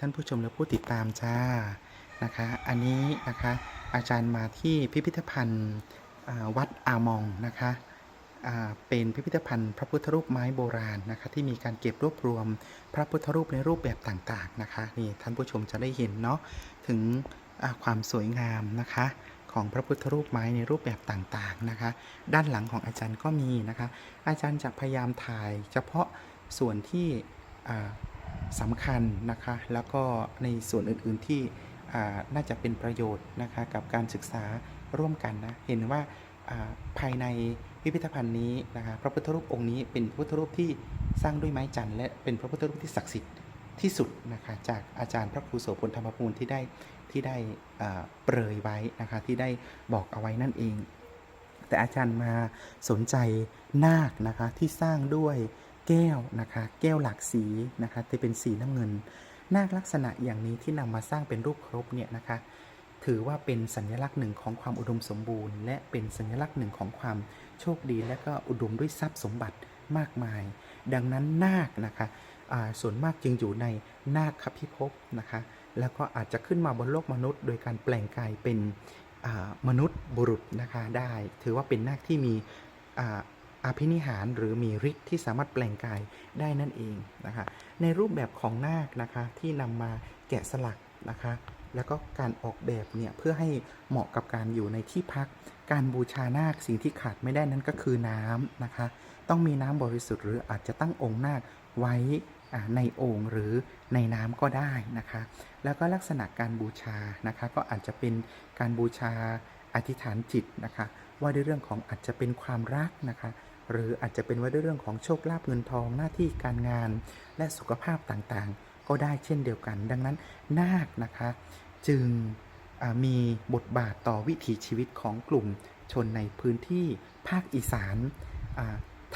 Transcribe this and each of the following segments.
ท่านผู้ชมและผู้ติดตามจ้านะคะ อันนี้นะคะอาจารย์มาที่พิพิธภัณฑ์วัดอามองนะคะเป็นพิพิธภัณฑ์พระพุทธรูปไม้โบราณนะคะที่มีการเก็บรวบรวมพระพุทธรูปในรูปแบบต่างๆนะคะนี่ท่านผู้ชมจะได้เห็นเนาะถึงความสวยงามนะคะของพระพุทธรูปไม้ในรูปแบบต่างๆนะคะ ด้านหลังของอาจารย์ก็มีนะคะ อาจารย์จะพยายามถ่ายเฉพาะส่วนที่ สำคัญนะคะ แล้วก็ในส่วนอื่นๆที่น่าจะเป็นประโยชน์นะคะกับการศึกษาร่วมกันนะ เห็นว่าภายในพิพิธภัณฑ์นี้นะคะพระพุทธรูปองค์นี้เป็นพระพุทธรูปที่สร้างด้วยไม้จันทร์และเป็นพระพุทธรูปที่ศักดิ์สิทธิ์ที่สุดนะคะจากอาจารย์พระครูโสพลธรรมภูมิที่ได้ที่ได้เปรยไว้นะคะที่ได้บอกเอาไว้นั่นเอง แต่อาจารย์มาสนใจนาคนะคะที่สร้างด้วย แก้วนะคะแก้วหลากสีนะคะที่เป็นสีน้ำเงิน นาคลักษณะอย่างนี้ที่นำมาสร้างเป็นรูปครบเนี่ยนะคะถือว่าเป็นสัญลักษณ์หนึ่งของความอุดมสมบูรณ์ และเป็นสัญลักษณ์หนึ่งของความโชคดี และก็อุดมด้วยทรัพย์สมบัติมากมาย ดังนั้นนาคนะคะอ่าส่วนมากจึงอยู่ในนาคคพิภพนะคะแล้วก็อาจจะขึ้นมาบนโลกมนุษย์ โดยการแปลงกายเป็นมนุษย์บุรุษนะคะได้ ถือว่าเป็นนาคที่มี อาภินิหารหรือมีฤทธิ์ที่สามารถแปลงกายได้นั่นเองนะคะในรูปแบบของนาคนะคะที่นำมาแกะสลักนะคะแล้วก็การออกแบบเนี่ยเพื่อให้เหมาะกับการอยู่ในที่พัก การบูชานาคสิ่งที่ขาดไม่ได้นั้นก็คือน้ำนะคะ ต้องมีน้ำบริสุทธิ์หรืออาจจะตั้งองค์นาคไว้ในโอ่งหรือในน้ำก็ได้นะคะ แล้วก็ลักษณะการบูชานะคะก็อาจจะเป็นการบูชาอธิษฐานจิตนะคะ ว่าด้วยเรื่องของอาจจะเป็นความรักนะคะ หรืออาจจะเป็นว่าด้วยเรื่องของโชคลาภเงินทองหน้าที่การงาน และสุขภาพต่างๆ ก็ได้เช่นเดียวกัน ดังนั้นนาคนะคะ จึงมีบทบาทต่อวิถีชีวิตของกลุ่มชนในพื้นที่ภาคอีสาน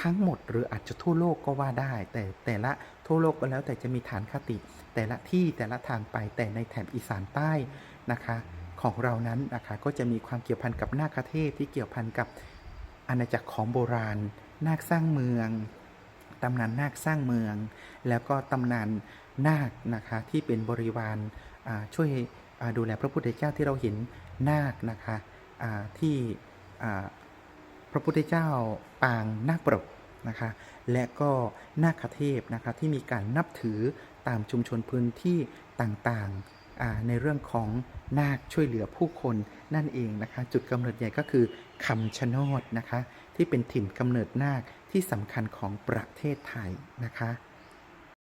ทั้งหมดหรืออาจจะทั่วโลกก็ว่าได้ แต่แต่ละทั่วโลกก็แล้วแต่จะมีฐานคติ แต่ละที่แต่ละทางไปแต่ในแถบอีสานใต้นะคะ ของเรานั้นนะคะก็จะมีความเกี่ยวพันกับนาคเทพที่เกี่ยวพันกับ อาณาจักรของโบราณ นาคสร้างเมือง ตำนานนาคสร้างเมือง แล้วก็ตำนานนาคนะคะที่เป็นบริวารช่วยดูแลพระพุทธเจ้าที่เราเห็นนาคนะคะที่พระพุทธเจ้าปางนาคปรกนะคะ และก็นาคเทพนะคะที่มีการนับถือตามชุมชนพื้นที่ต่างๆ ในเรื่องของนาคช่วยเหลือผู้คนนั่นเองนะคะ จุดกำเนิดใหญ่ก็คือคำชะโนดนะคะ ที่เป็นถิ่นกำเนิดนาคที่สำคัญของประเทศไทยนะคะ